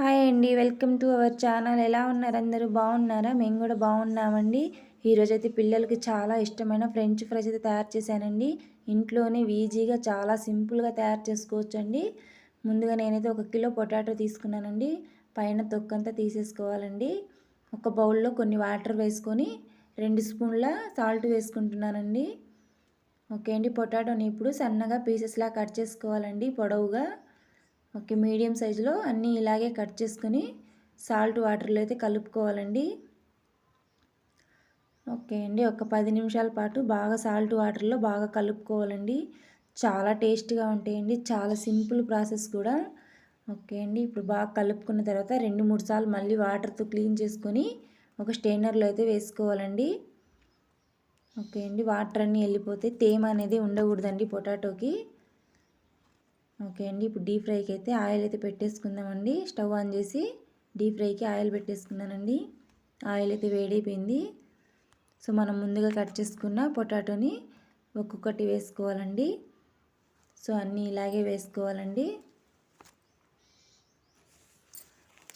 Hi అండి welcome to our channel. ఎలా ఉన్నారు? అందరూ బాగున్నారా? మేము కూడా బాగున్నామండి. ఈరోజు అయితే పిల్లలకి చాలా ఇష్టమైన ఫ్రెంచ్ ఫ్రైస్ అయితే తయారు చేశానండి. ఇంట్లోనే ఈజీగా చాలా సింపుల్గా తయారు చేసుకోవచ్చండి. ముందుగా నేనైతే ఒక కిలో పొటాటో తీసుకున్నానండి. పైన తొక్కంతా తీసేసుకోవాలండి. ఒక బౌల్లో కొన్ని వాటర్ వేసుకొని రెండు స్పూన్ల సాల్ట్ వేసుకుంటున్నానండి. ఓకే అండి పొటాటోని ఇప్పుడు సన్నగా పీసెస్లా కట్ చేసుకోవాలండి పొడవుగా. ఓకే మీడియం సైజులో అన్నీ ఇలాగే కట్ చేసుకొని సాల్ట్ వాటర్లో అయితే కలుపుకోవాలండి. ఓకే అండి ఒక పది నిమిషాల పాటు బాగా సాల్ట్ వాటర్లో బాగా కలుపుకోవాలండి. చాలా టేస్ట్గా ఉంటాయండి చాలా సింపుల్ ప్రాసెస్ కూడా. ఓకే అండి ఇప్పుడు బాగా కలుపుకున్న తర్వాత రెండు మూడు సార్లు మళ్ళీ వాటర్తో క్లీన్ చేసుకొని ఒక స్టెయినర్లో అయితే వేసుకోవాలండి. ఓకే అండి వాటర్ అన్నీ వెళ్ళిపోతే తేమ అనేది ఉండకూడదండి పొటాటోకి. ఓకే అండి. ఇప్పుడు డీప్ ఫ్రైకి అయితే ఆయిల్ అయితే పెట్టేసుకుందామండి. స్టవ్ ఆన్ చేసి డీప్ ఫ్రైకి ఆయిల్ పెట్టేసుకున్నానండి. ఆయిల్ అయితే వేడైపోయింది. సో మనం ముందుగా కట్ చేసుకున్న పొటాటోని ఒక్కొక్కటి వేసుకోవాలండి. సో అన్నీ ఇలాగే వేసుకోవాలండి.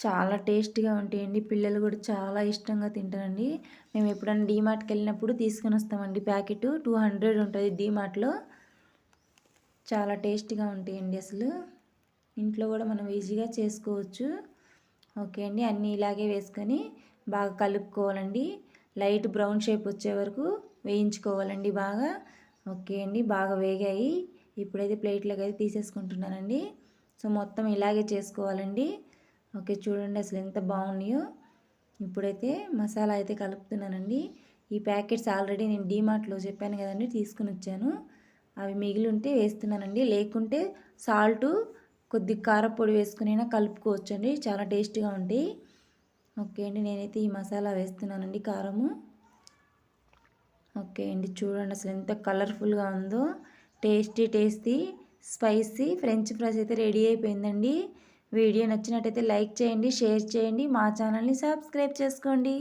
చాలా టేస్ట్గా ఉంటాయండి. పిల్లలు కూడా చాలా ఇష్టంగా తింటారండి. మేము ఎప్పుడైనా డీమార్ట్కి వెళ్ళినప్పుడు తీసుకొని వస్తామండి. ప్యాకెట్ టూ హండ్రెడ్ ఉంటుంది డీమార్ట్లో. చాలా టేస్టీగా ఉంటాయండి అసలు. ఇంట్లో కూడా మనం ఈజీగా చేసుకోవచ్చు. ఓకే అండి అన్నీ ఇలాగే వేసుకొని బాగా కలుపుకోవాలండి. లైట్ బ్రౌన్ షేప్ వచ్చే వరకు వేయించుకోవాలండి బాగా. ఓకే అండి బాగా వేగాయి. ఇప్పుడైతే ప్లేట్లోకి అయితే తీసేసుకుంటున్నానండి. సో మొత్తం ఇలాగే చేసుకోవాలండి. ఓకే చూడండి అసలు ఎంత బాగున్నాయో. ఇప్పుడైతే మసాలా అయితే కలుపుతున్నానండి. ఈ ప్యాకెట్స్ ఆల్రెడీ నేను డీమార్ట్లో చెప్పాను కదండి తీసుకుని వచ్చాను. అవి మిగిలి ఉంటే వేస్తున్నానండి. లేకుంటే సాల్టు కొద్ది కారపొడి వేసుకునైనా కలుపుకోవచ్చండి. చాలా టేస్ట్గా ఉంటాయి. ఓకే అండి నేనైతే ఈ మసాలా వేస్తున్నానండి కారము. ఓకే అండి చూడండి అసలు ఎంత కలర్ఫుల్గా ఉందో. Tasty tasty spicy french fries అయితే రెడీ అయిపోయిందండి. వీడియో నచ్చినట్టయితే లైక్ చేయండి షేర్ చేయండి. మా ఛానల్ని సబ్స్క్రైబ్ చేసుకోండి.